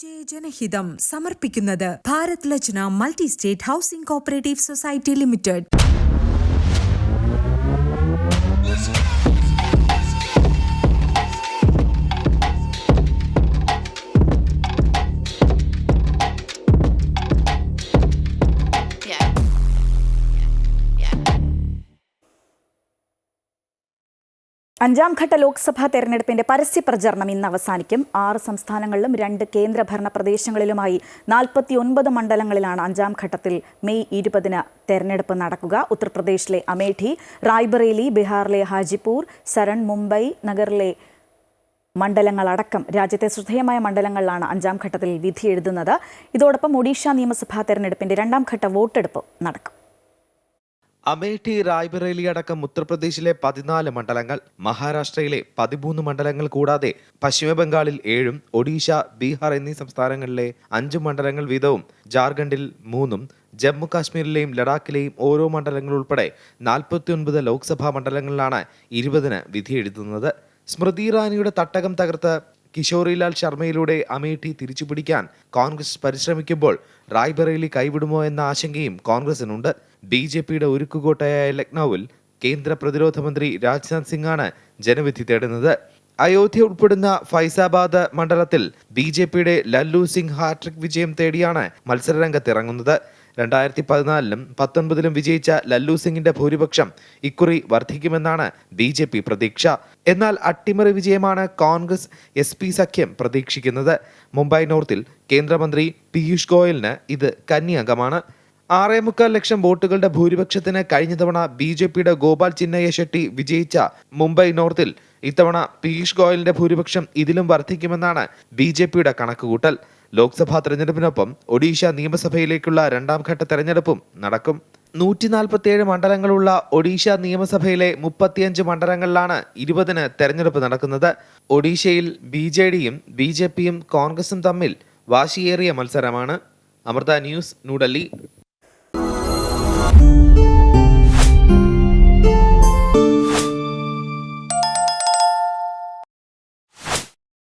ജയ ജനഹിതം സമർപ്പിക്കുന്നത് Bharat Lajna multi state housing cooperative society limited. അഞ്ചാം ഘട്ട ലോക്സഭാ തെരഞ്ഞെടുപ്പിന്റെ പരസ്യ പ്രചരണം ഇന്ന് അവസാനിക്കും. ആറ് സംസ്ഥാനങ്ങളിലും രണ്ട് കേന്ദ്രഭരണ പ്രദേശങ്ങളിലുമായി നാൽപ്പത്തിയൊൻപത് മണ്ഡലങ്ങളിലാണ് അഞ്ചാം ഘട്ടത്തിൽ മെയ് ഇരുപതിന് തെരഞ്ഞെടുപ്പ് നടക്കുക. ഉത്തർപ്രദേശിലെ അമേഠി റായ്ബറേലി ബീഹാറിലെ ഹാജിപൂർ സരൺ മുംബൈ നഗറിലെ മണ്ഡലങ്ങളടക്കം രാജ്യത്തെ ശ്രദ്ധേയമായ മണ്ഡലങ്ങളിലാണ് അഞ്ചാം ഘട്ടത്തിൽ വിധി എഴുതുന്നത്. ഇതോടൊപ്പം ഒഡീഷ നിയമസഭാ തെരഞ്ഞെടുപ്പിന്റെ രണ്ടാം ഘട്ട വോട്ടെടുപ്പ് നടക്കും. അമേഠി റായ്ബറേലി അടക്കം ഉത്തർപ്രദേശിലെ പതിനാല് മണ്ഡലങ്ങൾ മഹാരാഷ്ട്രയിലെ പതിമൂന്ന് മണ്ഡലങ്ങൾ കൂടാതെ പശ്ചിമബംഗാളിൽ ഏഴും ഒഡീഷ ബീഹാർ എന്നീ സംസ്ഥാനങ്ങളിലെ അഞ്ച് മണ്ഡലങ്ങൾ വീതവും ജാർഖണ്ഡിൽ മൂന്നും ജമ്മു കാശ്മീരിലെയും ലഡാക്കിലെയും ഓരോ മണ്ഡലങ്ങൾ ഉൾപ്പെടെ നാൽപ്പത്തിയൊൻപത് ലോക്സഭാ മണ്ഡലങ്ങളിലാണ് ഇരുപതിന് വിധിയെഴുതുന്നത്. സ്മൃതി ഇറാനിയുടെ തട്ടകം തകർത്ത് കിഷോറിലാൽ ശർമ്മയിലൂടെ അമേഠി തിരിച്ചുപിടിക്കാൻ കോൺഗ്രസ് പരിശ്രമിക്കുമ്പോൾ റായ്ബറേലി കൈവിടുമോ എന്ന ആശങ്കയും കോൺഗ്രസിനുണ്ട്. ബി ജെ പിയുടെ ഒരുക്കുകോട്ടയായ ലക്നൌവിൽ കേന്ദ്ര പ്രതിരോധ മന്ത്രി രാജ്നാഥ് സിംഗാണ് ജനവിധി തേടുന്നത്. അയോധ്യ ഉൾപ്പെടുന്ന ഫൈസാബാദ് മണ്ഡലത്തിൽ ബി ജെ പിയുടെ ലല്ലു സിംഗ് ഹാട്രിക് വിജയം തേടിയാണ് മത്സരരംഗത്തിറങ്ങുന്നത്. രണ്ടായിരത്തി പതിനാലിലും പത്തൊൻപതിലും വിജയിച്ച ലല്ലു സിംഗിന്റെ ഭൂരിപക്ഷം ഇക്കുറി വർദ്ധിക്കുമെന്നാണ് ബി ജെ പി പ്രതീക്ഷ. എന്നാൽ അട്ടിമറി വിജയമാണ് കോൺഗ്രസ് എസ് പി സഖ്യം പ്രതീക്ഷിക്കുന്നത്. മുംബൈ നോർത്തിൽ കേന്ദ്രമന്ത്രി പീയൂഷ് ഗോയലിന് ഇത് കന്നി അംഗമാണ് ആറേ മുക്കാൽ ലക്ഷം വോട്ടുകളുടെ ഭൂരിപക്ഷത്തിന് കഴിഞ്ഞ തവണ ബി ജെ പിയുടെ ഗോപാൽ ചിന്നയ്യ ഷെട്ടി വിജയിച്ച മുംബൈ നോർത്തിൽ. ഇത്തവണ പീയൂഷ് ഗോയലിന്റെ ഭൂരിപക്ഷം ഇതിലും വർദ്ധിക്കുമെന്നാണ് ബി ജെ പിയുടെ കണക്കുകൂട്ടൽ. ലോക്സഭാ തെരഞ്ഞെടുപ്പിനൊപ്പം ഒഡീഷ നിയമസഭയിലേക്കുള്ള രണ്ടാം ഘട്ട തെരഞ്ഞെടുപ്പും നടക്കും. നൂറ്റി നാൽപ്പത്തിയേഴ് മണ്ഡലങ്ങളുള്ള ഒഡീഷ നിയമസഭയിലെ മുപ്പത്തിയഞ്ച് മണ്ഡലങ്ങളിലാണ് ഇരുപതിന് തെരഞ്ഞെടുപ്പ് നടക്കുന്നത്. ഒഡീഷയിൽ ബി ജെ ഡിയും ബി ജെ പിയും കോൺഗ്രസും തമ്മിൽ വാശിയേറിയ മത്സരമാണ്. Amrita news New Delhi.